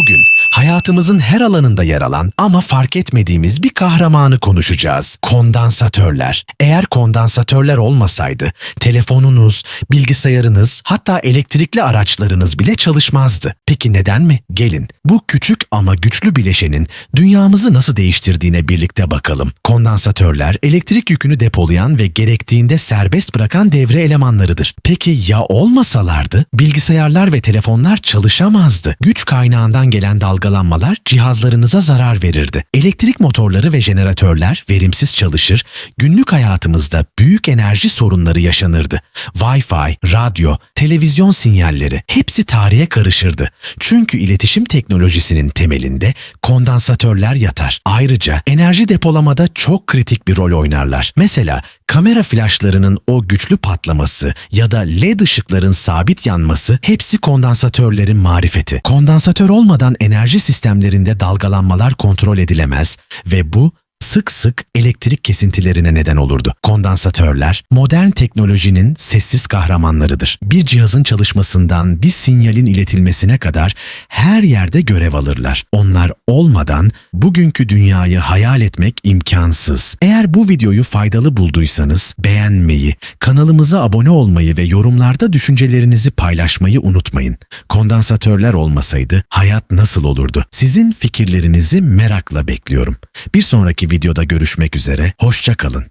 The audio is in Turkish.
Bugün hayatımızın her alanında yer alan ama fark etmediğimiz bir kahramanı konuşacağız. Kondansatörler. Eğer kondansatörler olmasaydı telefonunuz, bilgisayarınız hatta elektrikli araçlarınız bile çalışmazdı. Peki neden mi? Gelin bu küçük ama güçlü bileşenin dünyamızı nasıl değiştirdiğine birlikte bakalım. Kondansatörler elektrik yükünü depolayan ve gerektiğinde serbest bırakan devre elemanlarıdır. Peki ya olmasalardı? Bilgisayarlar ve telefonlar çalışamazdı. Güç kaynağından gelen dalgalanmalar cihazlarınıza zarar verirdi. Elektrik motorları ve jeneratörler verimsiz çalışır, günlük hayatımızda büyük enerji sorunları yaşanırdı. Wi-Fi, radyo, televizyon sinyalleri hepsi tarihe karışırdı. Çünkü iletişim teknolojisinin temelinde kondansatörler yatar. Ayrıca enerji depolamada çok kritik bir rol oynarlar. Mesela kamera flaşlarının o güçlü patlaması ya da led ışıkların sabit yanması hepsi kondansatörlerin marifeti. Kondansatör olmadan enerji sistemlerinde dalgalanmalar kontrol edilemez ve bu sık sık elektrik kesintilerine neden olurdu. Kondansatörler modern teknolojinin sessiz kahramanlarıdır. Bir cihazın çalışmasından bir sinyalin iletilmesine kadar her yerde görev alırlar. Onlar olmadan bugünkü dünyayı hayal etmek imkansız. Eğer bu videoyu faydalı bulduysanız beğenmeyi, kanalımıza abone olmayı ve yorumlarda düşüncelerinizi paylaşmayı unutmayın. Kondansatörler olmasaydı hayat nasıl olurdu? Sizin fikirlerinizi merakla bekliyorum. Bir sonraki videoda görüşmek üzere, hoşça kalın.